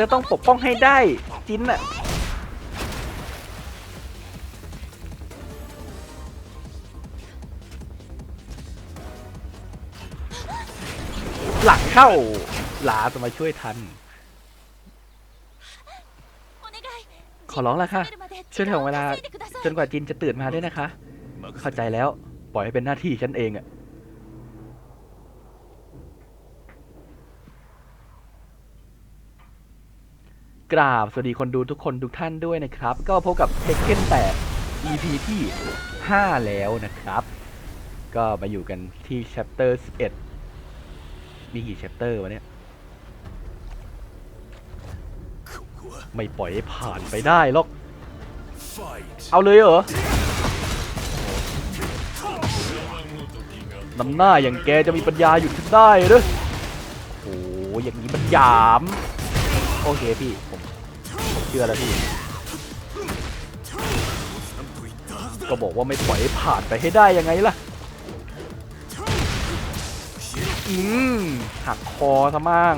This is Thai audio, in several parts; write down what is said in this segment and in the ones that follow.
จะต้องปกป้องให้ได้จินอะหลังเข้า หลาจะมาช่วยทัน ขอร้องละค่ะ ช่วยถ่วงเวลา จนกว่าจินจะตื่นมาด้วยนะคะ เข้าใจแล้ว ปล่อยให้เป็นหน้าที่ฉันเองอะ กราบสวัสดีคนดูทุกคนทุกท่านด้วยนะครับ ก็พบกับเทคเ e น8 EP ที่ 5 แล้วนะครับ ก็มาอยู่กันที่ chapter 11 มีกี่ chapter วะเนี่ย ไม่ปล่อยให้ผ่านไปได้หรอก เอาเลยเหรอนำหน้าอย่างแกจะมีปัญญาหยุดฉันได้หรือโอ้โหอย่างนี้มันหยาม โอเคพี่ผมผมเชื่อแล้วพี่ก็บอกว่าไม่ปล่อยให้ผ่านไปให้ได้ยังไงล่ะ อืม หักคอซะมั่ง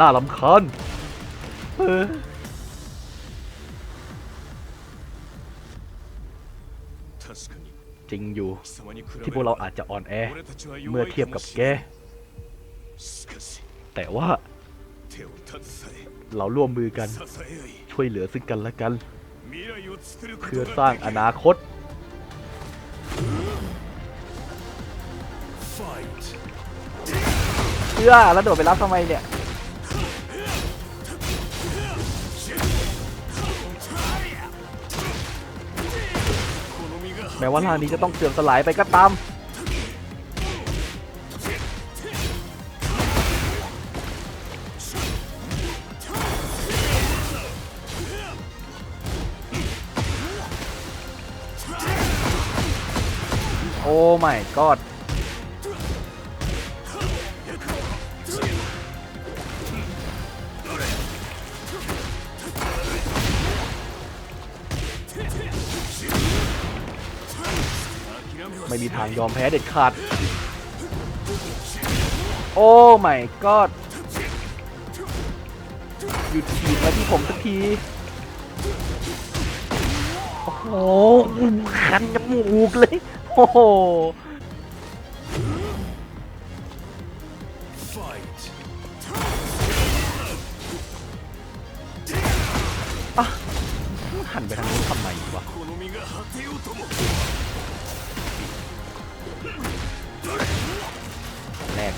น่าลำคาญเออ จริงอยู่ ที่พวกเราอาจจะอ่อนแอ เมื่อเทียบกับแก แต่ว่าเราร่วมมือกันช่วยเหลือซึ่งกันและกัน เพื่อสร้างอนาคต เพื่อแล้วโดดไปรับทำไมเนี่ย แม้ว่าร่างนี้จะต้องเสื่อมสลายไปก็ตามโอ้ไม่กอด ทางยอมแพ้เด็ดขาด โอ้ไม่กอดหยุดฉีดมาที่ผมสักที โอ้โหคันจมูกเลย โอ้โหอะหันไปทางนู้นทำไมวะ แรก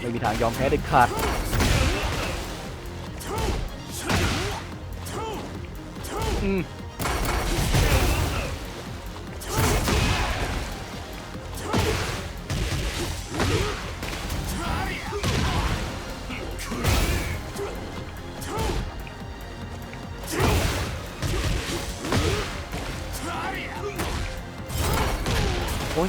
ไม่มีทางยอมแพ้เด็ดขาด อืมโอ้ย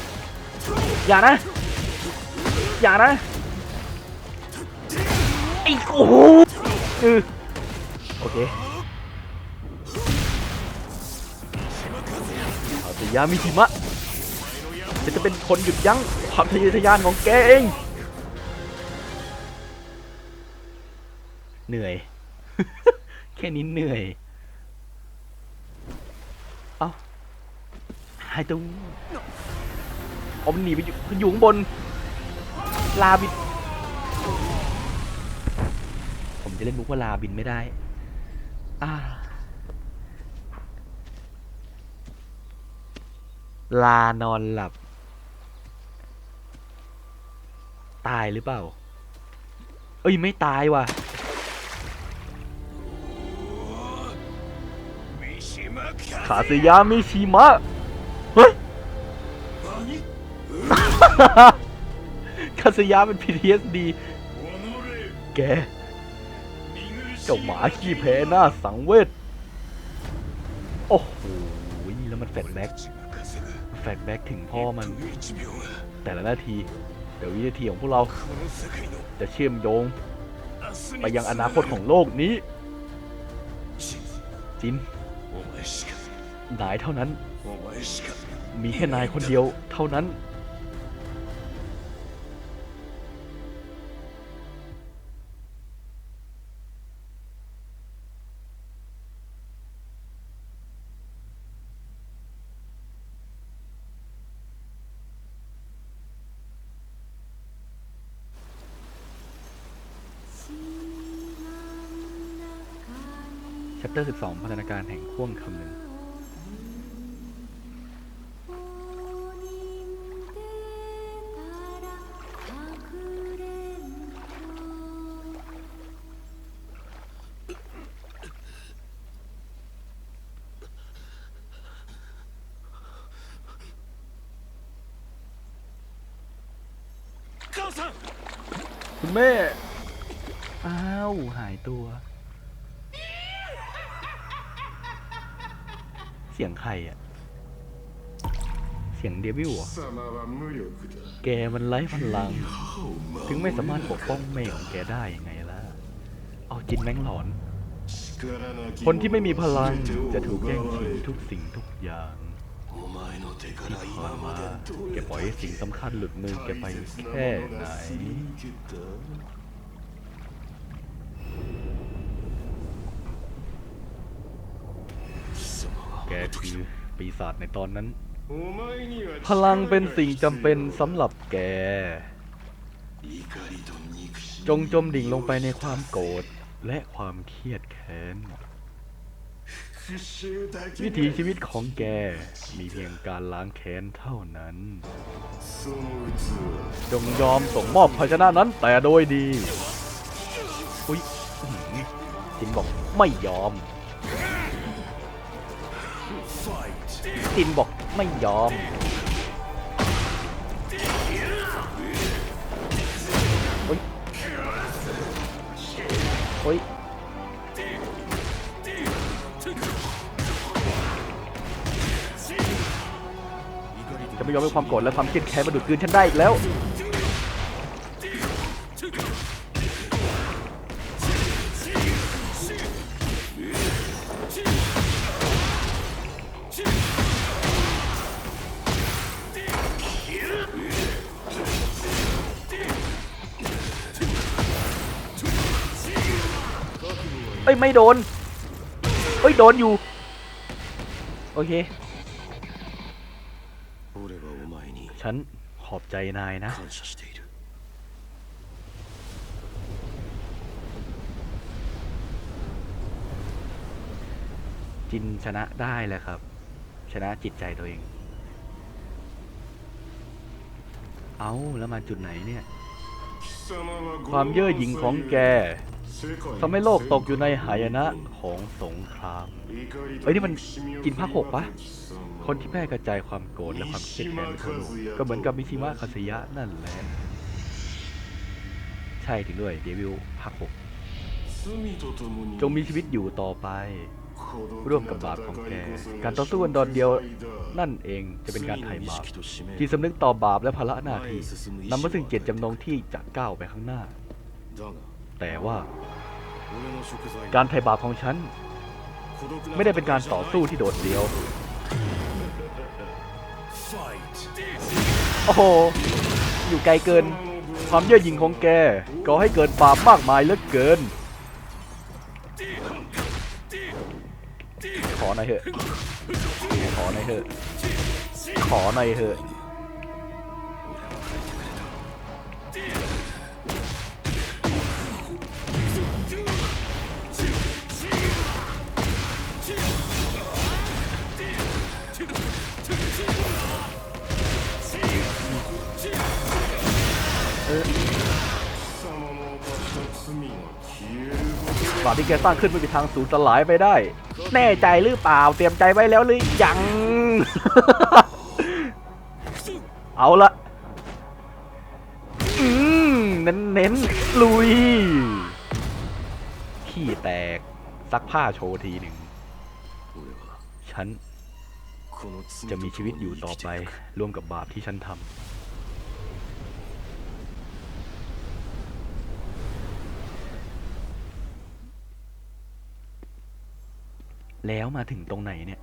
ามิชิมะฉันจะเป็นคนหยุดยั้งความทะเยอทะยานของแกเอง เหนื่อย แค่นี้เหนื่อย เอ้าหายตัวเอามันหนีไปอยู่อยู่ข้างบน ลาบิน ผมจะเล่นมุกว่าลาบินไม่ได้ อ่า ลานอนหลับ ตายหรือเปล่า เอ้ย ไม่ตายว่ะขาสยามิชิมะ เฮ้ยคาสยาเป็น PTSD แกเจ้าหมาขี้แพ้หน้าสังเวช โอ้โห แล้วมันแฟลชแบ็ก แฟลชแบ็กถึงพ่อมัน แต่ละนาที เดี๋ยววินาทีของพวกเรา จะเชื่อมโยง ไปยังอนาคตของโลกนี้ จิน นายเท่านั้น มีแค่นายคนเดียวเท่านั้น chapter 12 พัฒนาการแห่งข่วงคำหนึ่ง วิลแกมันไร้พลัง ถึงไม่สามารถปกป้องแม่ของแกได้ยังไงล่ะ เอาจินแมงหลอน คนที่ไม่มีพลังจะถูกแย่งชิงทุกสิ่งทุกอย่างที่ผ่านมาแกปล่อยสิ่งสำคัญหลุดมือแกไปแค่ไหนแกคือปีศาจในตอนนั้น พลังเป็นสิ่งจำเป็นสำหรับแก จงจมดิ่งลงไปในความโกรธและความเครียดแค้น วิถีชีวิตของแกมีเพียงการล้างแค้นเท่านั้น จงยอมส่งมอบภาชนะนั้นแต่โดยดีอุ้ยจินบอกไม่ยอมจินบอก ไม่ยอม โอ้ย โอ้ย จะไม่ยอมให้ความโกรธและความเครียดแค้นมาดูดกลืนฉันได้อีกแล้ว อ้ย ไม่โดน เอ้ย โดนอยู่ โอเค 俺はお前に ฉันขอบใจนายนะ 感謝している จินชนะได้แหละครับ ชนะจิตใจตัวเอง เอาแล้วมาจุดไหนเนี่ย 貴様は ความเย่อหยิ่งของแก 世界 ทำให้โลกตกอยู่ในหายนะของสงคราม เอ้ยนี่มันกินภาคหกปะคนที่แพร่กระจายความโกรธและความเครียดแค้นไปทั่วโลกก็เหมือนกับมิชิมะคาสยะนั่นแหละ ใช่ถึงด้วยเดวิลภาคหกจงมีชีวิตอยู่ต่อไป ร่วมกับบาปของแก การต่อสู้กันดอนเดียวนั่นเองจะเป็นการไถ่บาปที่สำนึกต่อบาปและภาระหน้าที่นำมาซึ่งเจตจำนงที่จะก้าวไปข้างหน้า แต่ว่า การไถ่บาปของฉัน ไม่ได้เป็นการต่อสู้ที่โดดเดี่ยว โอ้โห อยู่ไกลเกิน ความเย่อหยิ่งของแกก่อให้เกิดบาปมากมายเหลือเกิน ขอหน่อยเถอะ ขอหน่อยเถอะ ขอหน่อยเถอะ ที่แกสร้างขึ้นไม่มีทางสูญสลายไปได้ แน่ใจหรือเปล่าเตรียมใจไว้แล้วหรือยัง เอาละอืมเน้นๆลุย ขี้แตกซักผ้าโชว์ทีหนึ่ง ฉันจะมีชีวิตอยู่ต่อไปร่วมกับบาปที่ฉันทำ แล้วมาถึงตรงไหนเนี่ย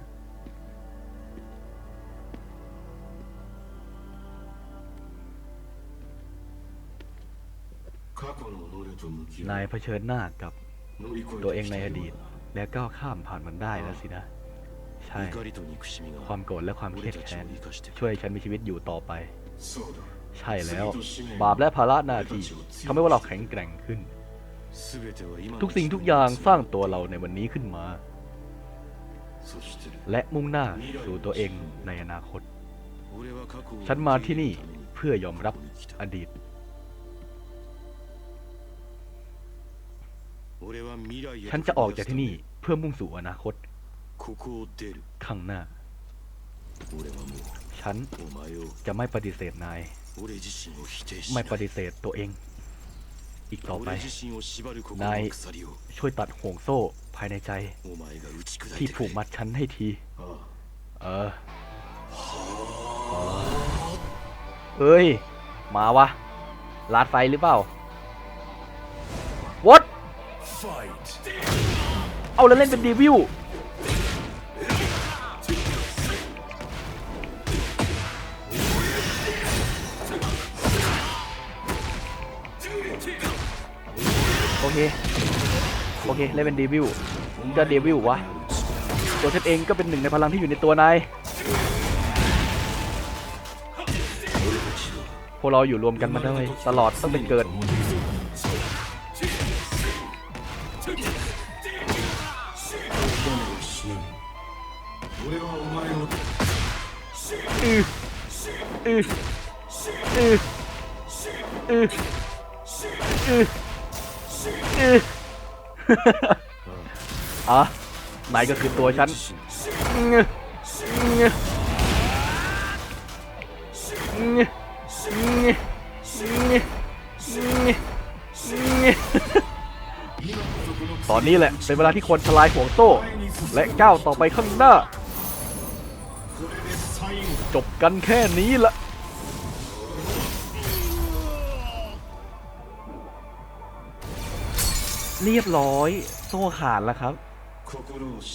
นายเผชิญหน้ากับตัวเองในอดีต แล้วก็ข้ามผ่านมันได้แล้วสินะ ใช่ ความโกรธและความเครียดแค้นช่วยฉันมีชีวิตอยู่ต่อไป ใช่แล้ว บาปและภาระหน้าที่ทำให้ว่าเราแข็งแกร่งขึ้น ทุกสิ่งทุกอย่างสร้างตัวเราในวันนี้ขึ้นมา และมุ่งหน้าสู่ตัวเองในอนาคต ฉันมาที่นี่เพื่อยอมรับอดีต ฉันจะออกจากที่นี่เพื่อมุ่งสู่อนาคต ข้างหน้า ฉันจะไม่ปฏิเสธนาย ไม่ปฏิเสธตัวเอง อีกต่อไปนายช่วยตัดห่วงโซ่ภายในใจ ที่ผูกมัดฉันให้ที เออเอ้ย มาวะ ลาดไฟหรือเปล่า วอดเอาแล้วเล่นเป็นดีวิว โอเค โอเคเล่นเป็นเดวิลจะเดวิลวะ ตัวเซตเองก็เป็นหนึ่งในพลังที่อยู่ในตัวนายพวกเราอยู่รวมกันมาได้ตลอดตั้งแต่เกิด อืออืออืออืออือ อะนายก็คือตัวฉันตอนนี้แหละ เป็นเวลาที่ควรทลายห่วงโซ่ และก้าวต่อไปข้างหน้า จบกันแค่นี้ละ เรียบร้อย โซ่ขาดแล้วครับ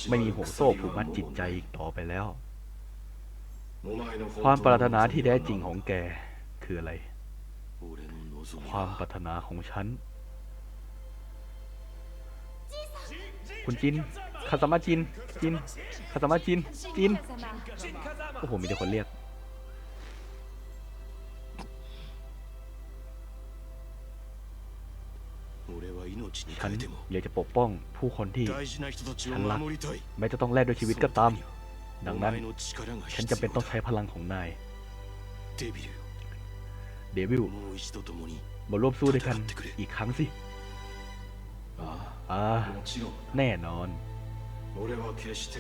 ไม่มีหัวโซ่ผูกมัดจิตใจอีกต่อไปแล้ว ความปรารถนาที่แท้จริงของแกคืออะไร ความปรารถนาของฉัน คุณจินคาสมาจิน จินคาสมาจิน จิน โอ้โห มีแต่คนเรียก ฉันอยากจะปกป้องผู้คนที่ฉันรักแม้จะต้องแลกด้วยชีวิตก็ตาม ดังนั้น ฉันจำเป็นต้องใช้พลังของนาย เดวิลมาร่วมสู้ด้วยกันอีกครั้งสิแน่นอน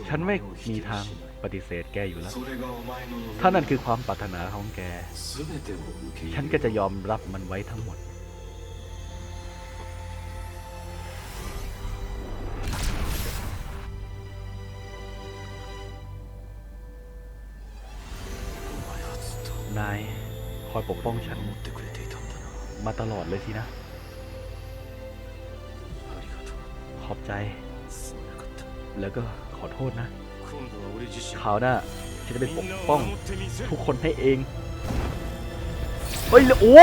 ฉันไม่มีทางปฏิเสธแกอยู่แล้ว ถ้านั่นคือความปรารถนาของแก ฉันก็จะยอมรับมันไว้ทั้งหมด ปกป้องฉัน มาตลอดเลยทีนะ ขอบใจ แล้วก็ขอโทษนะคราวหน่ะฉันจะเป็นปกป้อง ทุกคนให้เอง เฮ้ย โอ้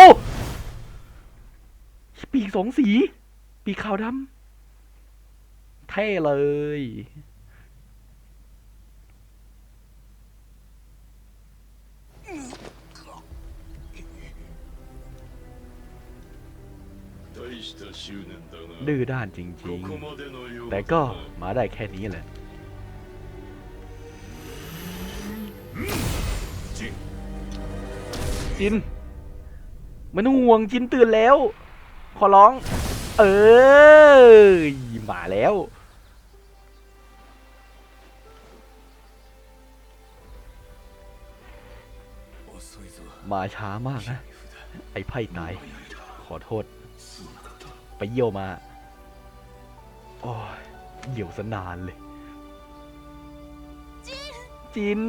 ปีกสองสี ปีกขาวดำเท่เลย ดื้อด้านจริงๆ แต่ก็มาได้แค่นี้แหละจินมันห่วงจินตื่นแล้ว ขอร้อง เออมาแล้วมาช้ามากนะ ไอ้ไพ่ตาย ขอโทษ ไปเยี่ยวมา โอ้ยเดี่ยวสนานเลย จิน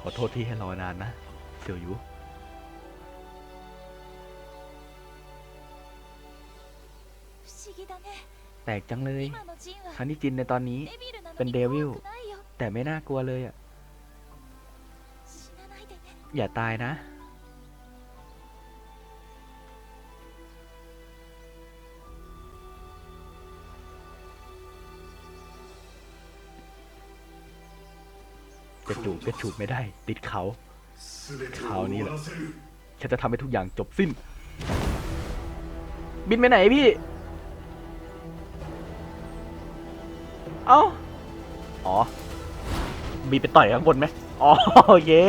ขอโทษที่ให้รอนานนะเสียวยูแปลกจังเลยทั้งที่จินในตอนนี้เป็นเดวิล แต่ไม่น่ากลัวเลยอะ อย่าตายนะ จะจูบก็จูบไม่ได้ ติดเขาคราวนี้แหละฉันจะทำให้ทุกอย่างจบสิ้น บินไปไหนพี่ เอ้า อ๋อ มีไปต่อยข้างบนไหมอ๋อเย่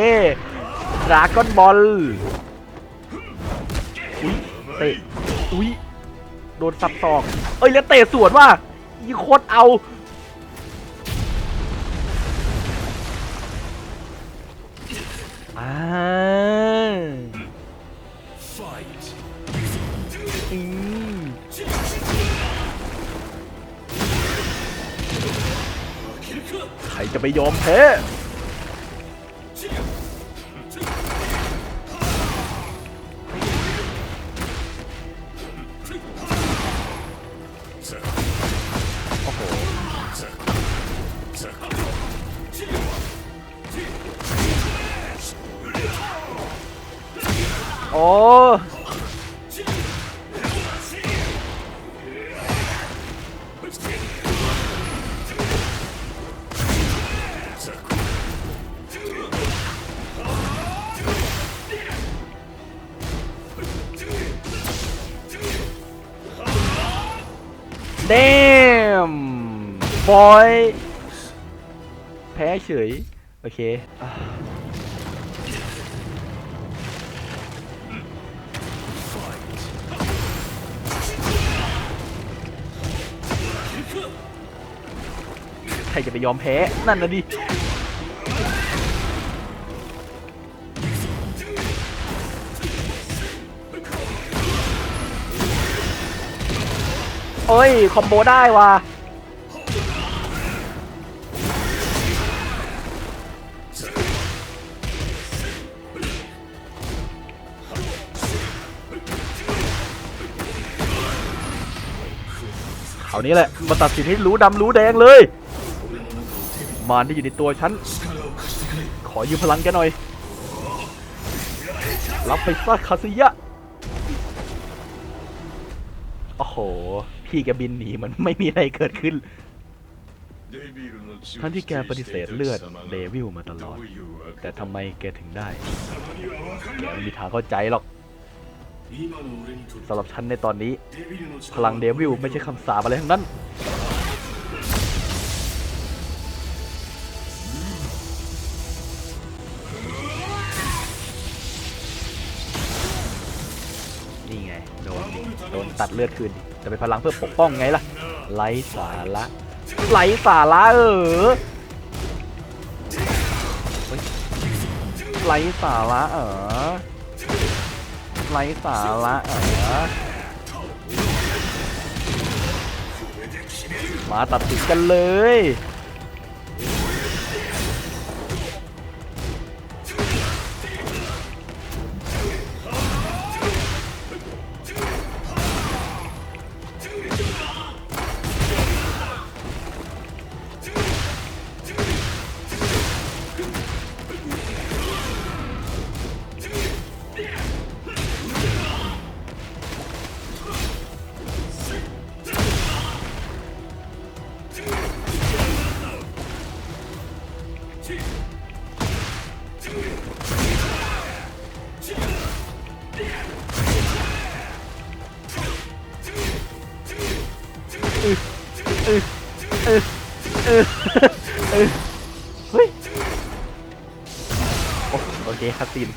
ดราก้อนบอล อุ้ยเตะ อุ้ยโดนสับตอก เอ้ยแล้วเตะสวนว่า อีโคตรเอา อืมใครจะไปยอมแพ้ เดมบอยแพ้เฉย โอเคใครจะไปยอมแพ้ นั่นนะดิ เอ้ย คอมโบได้ว่ะเอานี้แหละมาตัดสินให้รู้ดำรู้แดงเลย มารที่อยู่ในตัวฉัน ขอยืมพลังแกหน่อย รับไปซะคาซิยะ โอ้โห พี่แกบินหนีเหมือนไม่มีอะไรเกิดขึ้น ทั้งที่แกปฏิเสธเลือดเดวิลมาตลอด แต่ทำไมแกถึงได้ แกไม่มีทางเข้าใจหรอกสำหรับฉันในตอนนี้ พลังเดวิลไม่ใช่คำสาบอะไรทั้งนั้น โดนดิโดนตัดเลือดคืนจะเป็นพลังเพื่อปกป้องไงล่ะไร้สาระไร้สาระเออไร้สาระเออไร้สาระเออมาตัดสินกันเลย คัซีน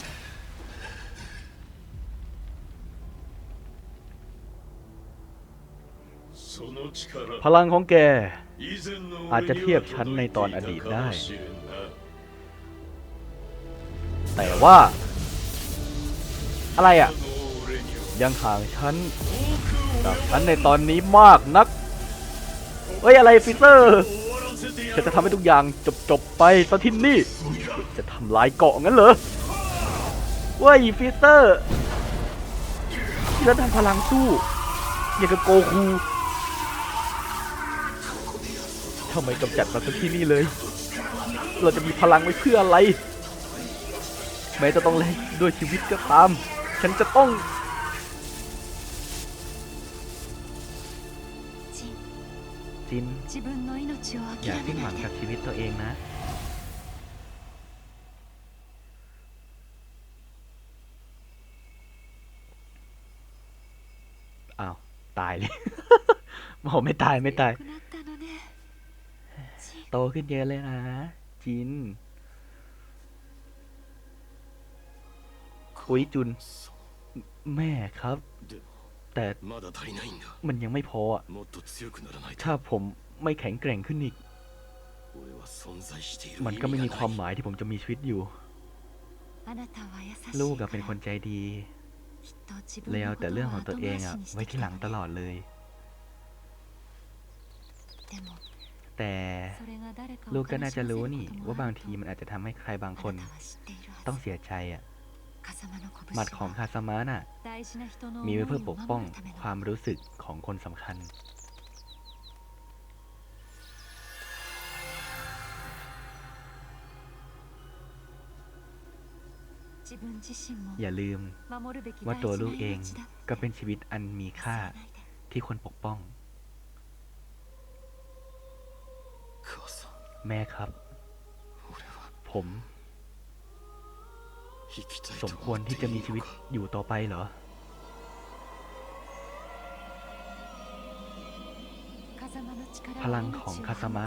พลังของแก อาจจะเทียบชั้นในตอนอดีตได้ แต่ว่า อะไรอะ ยังห่างชั้นกับชั้นในตอนนี้มากนัก เฮ้ย อะไรฟิเตอร์ฉัจะทำให้ทุกอย่างจบจบไปซะที่นี่ จะทำลายเกาะงั้นเหรอ เว้ยฟิสเตอร์ที่รัฐทำพลังสู้อย่างกับโกคูทำไมกำจัดมาที่นี่เลย เราจะมีพลังไว้เพื่ออะไร แม้จะต้องแลกด้วยชีวิตก็ตาม ฉันจะต้องจินอย่าทิ้งหวังกับชีวิตตัวเองนะ้าว ตายเลยโอ้ไม่ตายไม่ตาย โตขึ้นเยอะเลยนะ จิน คุยจุน แม่ครับ แต่มันยังไม่พอถ้าผมไม่แข็งแกร่งขึ้นอีก มันก็ไม่มีความหมายที่ผมจะมีชีวิตอยู่ ลูกก็เป็นคนใจดี เลยเอาแต่เรื่องของตัวเองอะไว้ที่หลังตลอดเลย แต่ลูกก็น่าจะรู้นี่ ว่าบางทีมันอาจจะทำให้ใครบางคน ต้องเสียใจอะหมัดของคาสมาน่ะ มีไว้เพื่อปกป้องความรู้สึกของคนสำคัญ อย่าลืมว่าตัวลูกเองก็เป็นชีวิตอันมีค่าที่ควรปกป้อง แม่ครับ ผม สมควรที่จะมีชีวิตอยู่ต่อไปเหรอพลังของคาสมะ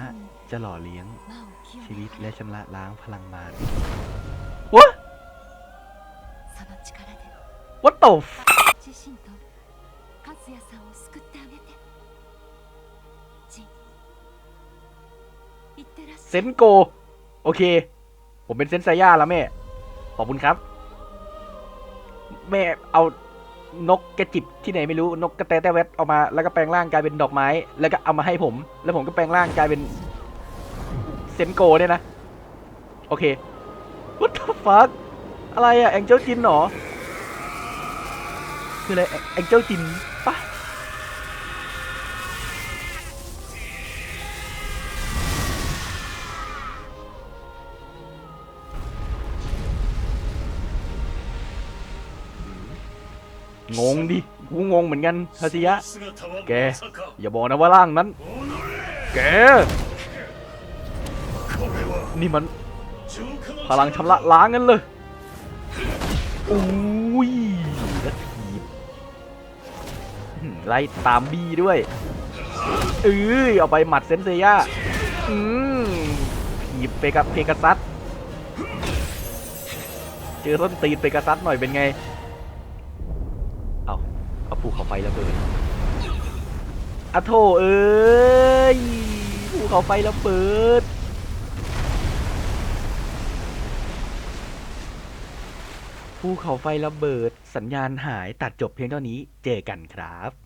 จะหล่อเลี้ยง ชีวิตและชำระล้างพลังมารวะ 力で What the f 自身と和也さんを救ってあげてジンいってらっ เซ しゃい นโก โอเค ผมเป็นเซนไซย่าแล้วแม่ ขอบคุณครับ แม่เอานกกระจิบที่ไหนไม่รู้ นกกระแตแต่แวดเอามา แล้วก็แปลงร่างกลายเป็นดอกไม้ แล้วก็เอามาให้ผม แล้วผมก็แปลงร่างกลายเป็นเซนโกเนี่ยนะ โอเค What the fuck อะไรอะแองเจิลจินหรอ คืออะไรแองเจิลจินปะงงดิ กูงงเหมือนกันทาชิยะ แก อย่าบอกนะว่าร่างนั้น แก นี่มัน พลังชำระล้างกันเลย อุ้ยแล้วถีบไล่ตามบีด้วยเอ้ยเอาไปหมัดเซนเซียอืมถีบไปกับเพกาซัสเจอส้นตีนเพกาซัสหน่อยเป็นไง เอาเอาภูเขาไฟระเบิดอะโถเอ้ยภูเขาไฟระเบิด ภูเขาไฟระเบิดสัญญาณหายตัดจบเพียงเท่านี้เจอกันครับ